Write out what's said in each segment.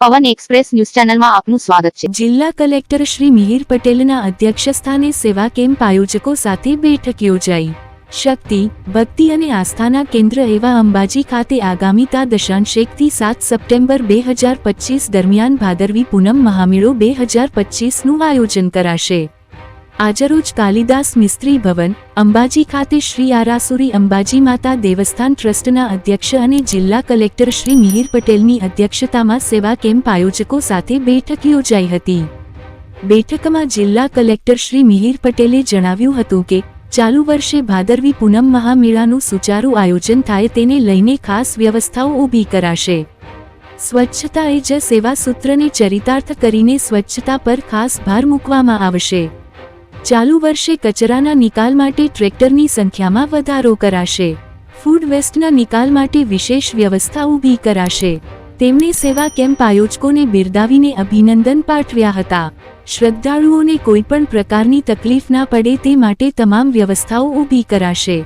પવન express news ચેનલમાં આપનું સ્વાગત છે. જિલ્લા કલેક્ટર શ્રી મિહિર પટેલના અધ્યક્ષસ્થાને સેવા કેમ્પ આયોજકો સાથે બેઠક યોજાઈ. શક્તિ, ભક્તિ અને આસ્થાના કેન્દ્ર એવા અંબાજી ખાતે આગામી તા દશાંશેકથી સાત સપ્ટેમ્બર બે હજાર પચીસ દરમિયાન ભાદરવી પૂનમ મહામેળો બે હજાર પચીસનું આયોજન કરાશે. આજરોજ કાલિદાસ મિસ્ત્રી ભવન, અંબાજી ખાતે શ્રી આરાસુરી અંબાજી માતા દેવસ્થાન ટ્રસ્ટના અધ્યક્ષ અને જિલ્લા કલેક્ટર શ્રી મિહિર પટેલની અધ્યક્ષતામાં સેવા કેમ્પ આયોજકો સાથે બેઠક યોજાઈ હતી. બેઠકમાં જિલ્લા કલેક્ટર શ્રી મિહિર પટેલે જણાવ્યું હતું કે, ચાલુ વર્ષે ભાદરવી પૂનમ મહામેળાનું સુચારું આયોજન થાય તેને લઈને ખાસ વ્યવસ્થાઓ ઊભી કરાશે. સ્વચ્છતા એ જ સેવા સૂત્રને ચરિતાર્થ કરીને સ્વચ્છતા પર ખાસ ભાર મૂકવામાં આવશે. ચાલુ વર્ષે કચરાના નિકાલ માટે ટ્રેક્ટરની સંખ્યામાં વધારો કરાશે. ફૂડ વેસ્ટના નિકાલ માટે વિશેષ વ્યવસ્થા ઊભી કરાશે. તેમણે સેવા કેમ્પ આયોજકોને બિરદાવીને અભિનંદન પાઠવ્યા હતા. શ્રદ્ધાળુઓને કોઈપણ પ્રકારની તકલીફ ના પડે તે માટે તમામ વ્યવસ્થાઓ ઊભી કરાશે.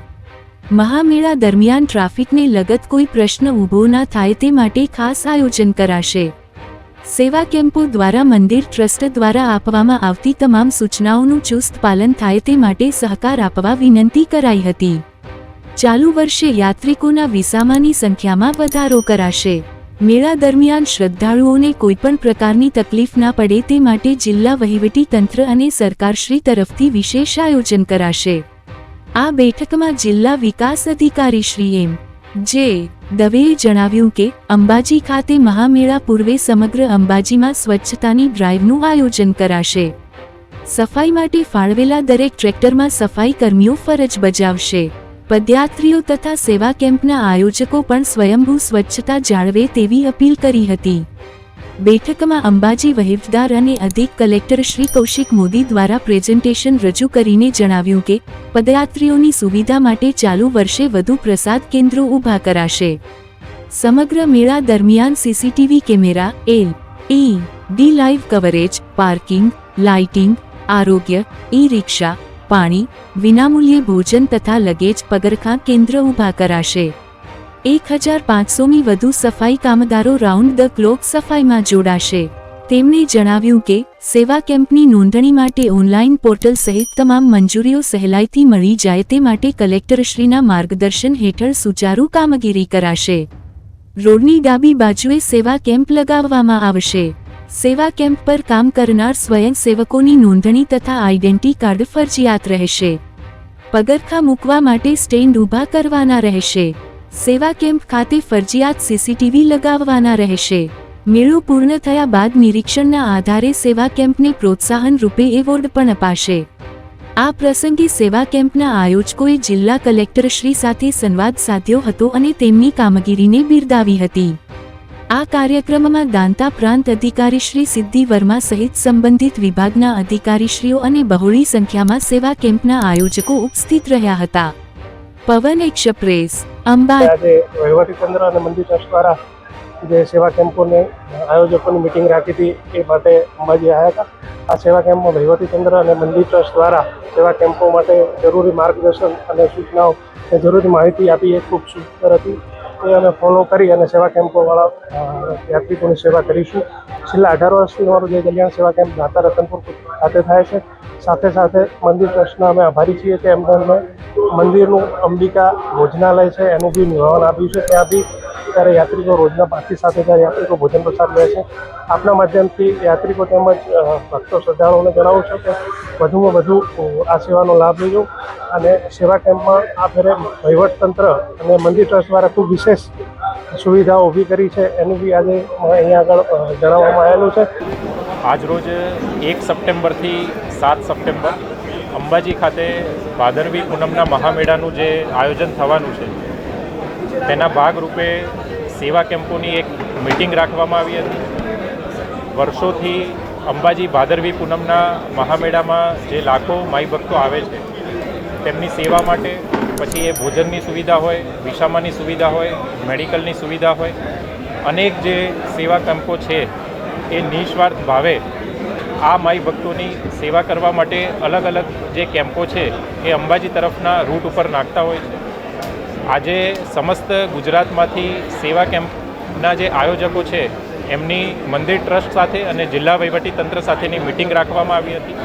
મહામેળા દરમિયાન ટ્રાફિકને લગત કોઈ પ્રશ્ન ઊભો ના થાય તે માટે ખાસ આયોજન કરાશે. સેવા કેમ્પો દ્વારા મંદિર ટ્રસ્ટ દ્વારા આપવામાં આવતી તમામ સૂચનાઓનું ચુસ્ત પાલન થાય તે માટે સહકાર આપવા વિનંતી કરાઈ હતી. ચાલુ વર્ષે યાત્રિકોના વિસામાની સંખ્યામાં વધારો કરાશે. મેળા દરમિયાન શ્રદ્ધાળુઓને કોઈપણ પ્રકારની તકલીફ ના પડે તે માટે જિલ્લા વહીવટી તંત્ર અને સરકારશ્રી તરફથી વિશેષ આયોજન કરાશે. આ બેઠકમાં જિલ્લા વિકાસ અધિકારી શ્રી એમ. જે દવેએ જણાવ્યું કે, અંબાજી ખાતે મહામેળા પૂર્વે સમગ્ર અંબાજીમાં સ્વચ્છતાની ડ્રાઈવનું આયોજન કરાશે. સફાઈ માટે ફાળવેલા દરેક ટ્રેક્ટરમાં સફાઈ કર્મીઓ ફરજ બજાવશે. પદયાત્રીઓ તથા સેવા કેમ્પના આયોજકો પણ સ્વયંભૂ સ્વચ્છતા જાળવે તેવી અપીલ કરી હતી. બેઠકમાં અંબાજી વહીવદાર અને અધિક કલેક્ટર શ્રી કૌશિક મોદી દ્વારા પ્રેઝન્ટેશન રજૂ કરીને જણાવ્યું કે, પદયાત્રીઓની સુવિધા માટે ચાલુ વર્ષે વધુ પ્રસાદ કેન્દ્રો ઊભા કરાશે. સમગ્ર મેળા દરમિયાન CCTV camera, L E D live coverage, parking, lighting, આરોગ્ય ઈ રિક્ષા પાણી, વિનામૂલ્યે ભોજન તથા લગેજ, પગરખાં કેન્દ્ર ઊભા કરાશે. એક હજાર પાંચસોની વધુ સફાઈ કામદારો રાઉન્ડ ધ ક્લોક સફાઈમાં જોડાશે. તેમણે જણાવ્યું કે, સેવા કેમ્પની નોંધણી માટે ઓનલાઈન પોર્ટલ સહિત તમામ મંજૂરીઓ સહેલાઈથી મળી જાય તે માટે કલેક્ટરશ્રીના માર્ગદર્શન હેઠળ સુચારુ કામગીરી કરાશે. રોડની ડાબી બાજુએ સેવા કેમ્પ લગાવવામાં આવશે. સેવા કેમ્પ પર કામ કરનાર સ્વયંસેવકોની નોંધણી તથા આઈડેન્ટી કાર્ડ ફરજિયાત રહેશે. પગરખા મૂકવા માટે સ્ટેન્ડ ઊભા કરવાના રહેશે. સેવા કેમ્પ ખાતે ફરજિયાત સીસીટીવી લગાવવાના રહેશે. મેળો પૂર્ણ થયા બાદ નિરીક્ષણના આધારે સેવા કેમ્પને પ્રોત્સાહન રૂપે એવોર્ડ પણ અપાશે. આ પ્રસંગે સેવા કેમ્પના આયોજકોએ જિલ્લા કલેક્ટરશ્રી સાથે સંવાદ સાધ્યો હતો અને તેમની કામગીરીને બિરદાવી હતી. આ કાર્યક્રમમાં દાંતા પ્રાંત અધિકારી શ્રી સિદ્ધિ વર્મા સહિત સંબંધિત વિભાગના અધિકારીશ્રીઓ અને બહોળી સંખ્યામાં સેવા કેમ્પના આયોજકો ઉપસ્થિત રહ્યા હતા. પવન એક્સપ્રેસ અમદાવાદ આજે વહીવટીતંત્ર અને મંદિર ટ્રસ્ટ દ્વારા જે સેવા કેમ્પોને આયોજકોની મિટિંગ રાખી હતી એ માટે અંબાજી આવ્યા હતા. આ સેવા કેમ્પમાં વહીવટીતંત્ર અને મંદિર ટ્રસ્ટ દ્વારા સેવા કેમ્પો માટે જરૂરી માર્ગદર્શન અને સૂચનાઓ અને જરૂરી માહિતી આપી એ ખૂબ સુંદર હતી. એ અમે ફોલો કરી અને સેવા કેમ્પોવાળા યાત્રિકોની સેવા કરીશું. છેલ્લા અઢાર વર્ષથી અમારું જે કલ્યાણ સેવા કેમ્પ દાતા રતનપુર ખાતે થાય છે. સાથે સાથે મંદિર ટ્રસ્ટના અમે આભારી છીએ કે એમને મંદિરનું અંબિકા ભોજનાલય છે, એનું બી નિવારણ આપ્યું છે. ત્યાં બી ત્યારે યાત્રિકો રોજના પાછી સાથે ત્યારે યાત્રિકો ભોજન પ્રસાદ લે છે, આપના માધ્યમથી યાત્રિકો તેમજ ભક્તો શ્રદ્ધાળુઓને જણાવું છું કે વધુમાં વધુ આ સેવાનો લાભ લેજો. અને સેવા કેમ્પમાં આ ફેરે વહીવટતંત્ર અને મંદિર ટ્રસ્ટ દ્વારા ખૂબ વિશેષ સુવિધાઓ ઊભી કરી છે. એનું બી આજે અહીંયા આગળ જણાવવામાં આવેલું છે. આજરોજ એક સપ્ટેમ્બરથી સાત સપ્ટેમ્બર અંબાજી ખાતે ભાદરવી પૂનમના મહામેળાનું જે આયોજન થવાનું છે, તેના ભાગરૂપે સેવા કેમ્પોની એક મિટિંગ રાખવામાં આવી હતી. વર્ષોથી અંબાજી ભાદરવી પૂનમના મહામેળામાં જે લાખો માઈ ભક્તો આવે છે, તેમની સેવા માટે પછી એ ભોજનની સુવિધા હોય, વિસામાની સુવિધા હોય, મેડિકલની સુવિધા હોય, અનેક જે સેવા કેમ્પો છે, એ નિસ્વાર્થ ભાવે આ માઈ ભક્તોની સેવા કરવા માટે અલગ અલગ જે કેમ્પો છે, એ અંબાજી તરફના રૂટ ઉપર નાખતા હોય છે. આજે સમસ્ત ગુજરાતમાંથી સેવા કેમ્પના જે આયોજકો છે, એમની મંદિર ટ્રસ્ટ સાથે અને જિલ્લા તંત્ર સાથેની મિટિંગ રાખવામાં આવી હતી.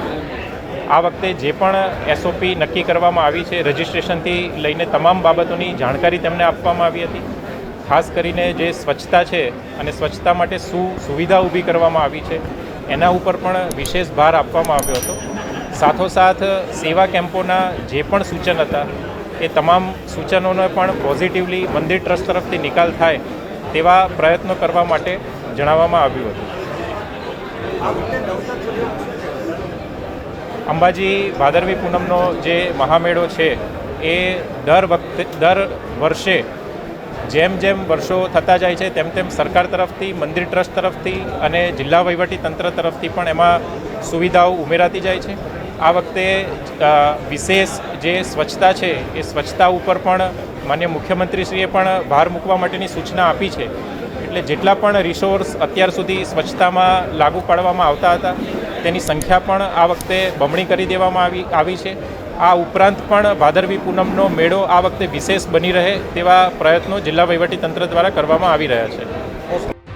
આ વખતે જે પણ એસઓપી નક્કી કરવામાં આવી છે, રજિસ્ટ્રેશનથી લઈને તમામ બાબતોની જાણકારી તેમને આપવામાં આવી હતી. ખાસ કરીને જે સ્વચ્છતા છે અને સ્વચ્છતા માટે શું સુવિધા ઊભી કરવામાં આવી છે. એના ઉપર પણ વિશેષ ભાર આપવામાં આવ્યો હતો. સાથોસાથ સેવા કેમ્પોના જે પણ સૂચન હતા, એ તમામ સૂચનોનો પણ પોઝિટિવલી મંદિર ટ્રસ્ટ તરફથી નિકાલ થાય તેવા પ્રયત્નો કરવા માટે જણાવવામાં આવ્યું હતું. અંબાજી ભાદરવી પૂનમનો જે મહામેળો છે, એ દર વખતે, દર વર્ષે જેમ જેમ વર્ષો થતા જાય છે, તેમ તેમ સરકાર તરફથી, મંદિર ટ્રસ્ટ તરફથી અને જિલ્લા તંત્ર તરફથી પણ એમાં સુવિધાઓ ઉમેરાતી જાય છે. આ વખતે વિશેષ જે સ્વચ્છતા છે, એ સ્વચ્છતા ઉપર પણ માન્ય મુખ્યમંત્રીશ્રીએ પણ ભાર મૂકવા માટેની સૂચના આપી છે. એટલે જેટલા પણ રિસોર્સ અત્યાર સુધી સ્વચ્છતામાં લાગુ પાડવામાં આવતા હતા, તેની સંખ્યા પણ આ વખતે બમણી કરી દેવામાં આવી આવી છે. આ ઉપરાંત પણ ભાદરવી પૂનમનો મેળો આ વખતે વિશેષ બની રહે તેવા પ્રયત્નો જિલ્લા વહીવટી તંત્ર દ્વારા કરવામાં આવી રહ્યા છે.